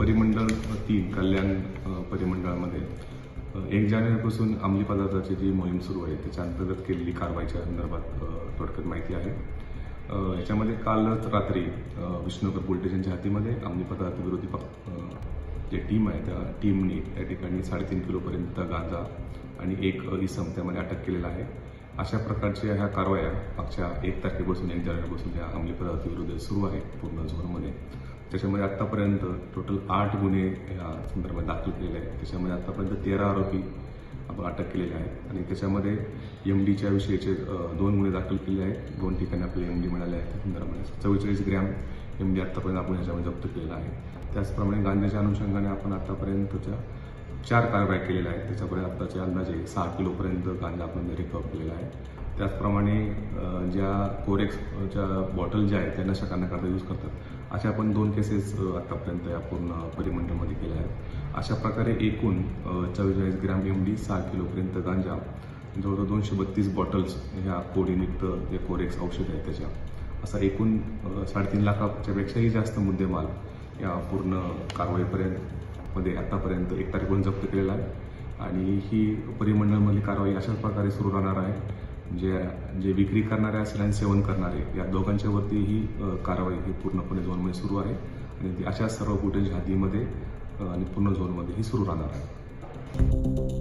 परिमंडळ तीन कल्याण परिमंडळामध्ये एक जानेवारीपासून अंमली पदार्थाची जी मोहीम सुरू आहे त्याच्या अंतर्गत केलेली कारवाईच्या संदर्भात थोडक्यात माहिती आहे. याच्यामध्ये कालच रात्री अ, विष्णुकर पोलीस स्टेशनच्या हातीमध्ये अंमली पदार्थ विरोधी जे टीम आहे त्या टीमने त्या ठिकाणी साडेतीन किलोपर्यंत गांजा आणि एक इसम त्यामध्ये अटक केलेला आहे. अशा प्रकारच्या ह्या कारवाया मागच्या एक तारखेपासून एक जानेवारीपासून या अंमली पदार्थ विरोधी सुरू आहे पूर्ण झोनमध्ये त्याच्यामध्ये आत्तापर्यंत टोटल आठ गुन्हे या संदर्भात दाखल केलेले आहेत. त्याच्यामध्ये आत्तापर्यंत तेरा आरोपी आपण अटक केलेले आहेत. आणि त्याच्यामध्ये एम डीच्या विषयीचे दोन गुन्हे दाखल केले आहेत. दोन ठिकाणी आपल्याला एम डी मिळाले आहेत त्या संदर्भात चव्वेचाळीस ग्रॅम एम डी आत्तापर्यंत आपण याच्यामध्ये जप्त केलेला आहे. त्याचप्रमाणे गांजाच्या अनुषंगाने आपण आत्तापर्यंतच्या चार कारवाई केलेल्या आहेत. त्याच्यापर्यंत आत्ताचे अंदाजे सहा किलोपर्यंत गांजा आपण रिकवर केलेला आहे. त्याचप्रमाणे ज्या कोरेक्सच्या बॉटल ज्या आहेत त्या नशा करण्याकरता यूज करतात. अशा आपण दोन केसेस आत्तापर्यंत या पूर्ण परिमंडळामध्ये केल्या आहेत. अशा प्रकारे एकूण चव्वेचाळीस ग्रॅम एम डी सहा किलोपर्यंत गांजा जवळजवळ दोनशे बत्तीस बॉटल्स ह्या कोडीनिक्त जे कोरेक्स औषध आहेत त्याच्या. असा एकूण साडेतीन लाखाच्यापेक्षाही जास्त मुद्देमाल या पूर्ण कारवाईपर्यंत मध्ये आतापर्यंत एक तारखेपर्यंत जप्त केलेला आहे. आणि ही परिमंडळमधली कारवाई अशाच प्रकारे सुरू राहणार आहे. जे जे विक्री करणारे असेल आणि सेवन करणारे या दोघांच्या वरती ही कारवाई ही पूर्णपणे झोनमध्ये सुरू आहे. आणि ती सर्व फुटेज हद्दीमध्ये आणि पूर्ण झोनमध्ये ही सुरू राहणार आहे.